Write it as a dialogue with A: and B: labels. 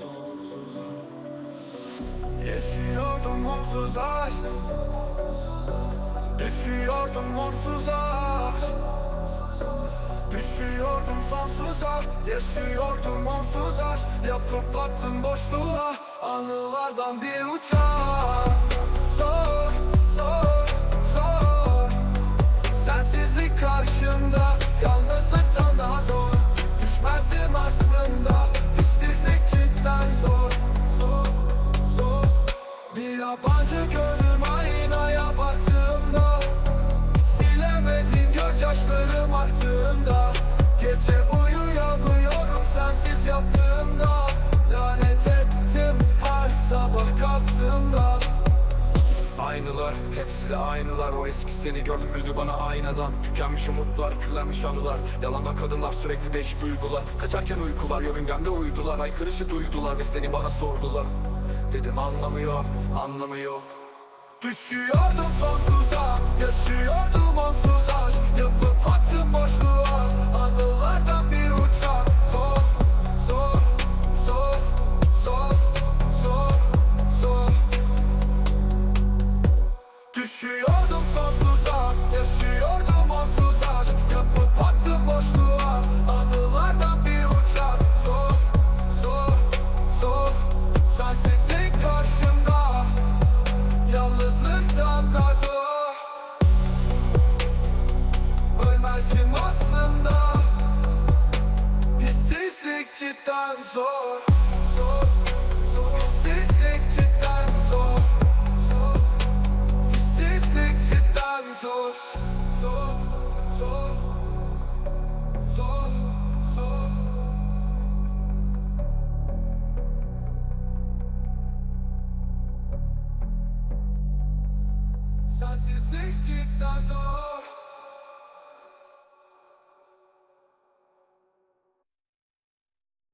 A: sonsuza Yaşıyordum mutsuz aşk. Düşüyordum mutsuz aşk. Düşüyordum sonsuza Yaşıyordum mutsuz aşk. Yapıp attım boşluğa. Anılardan bir uçak. Yabancı gönlüm aynaya baktığımda Silemedim gözyaşlarım aktığımda Gece uyuyamıyorum sensiz yattığımda. Lanet ettim her sabah kalktığımda. Aynılar, hepsi de aynılar. O eski seni görmüldü bana aynadan. Tükenmiş umutlar, küllenmiş anılar. Yalandan kadınlar, sürekli değişik duygular. Kaçarken uykular, yörüngemde uyudular Aykırışı duydular ve seni bana sordular Dedim anlamıyor, anlamıyor. Düşüyordum sonsuza Yaşıyordum onsuz Cidden zor Hissizlik cidden Zor Hissizlik cidden zor Zor, zor Zor, zor Sensizlik cidden zor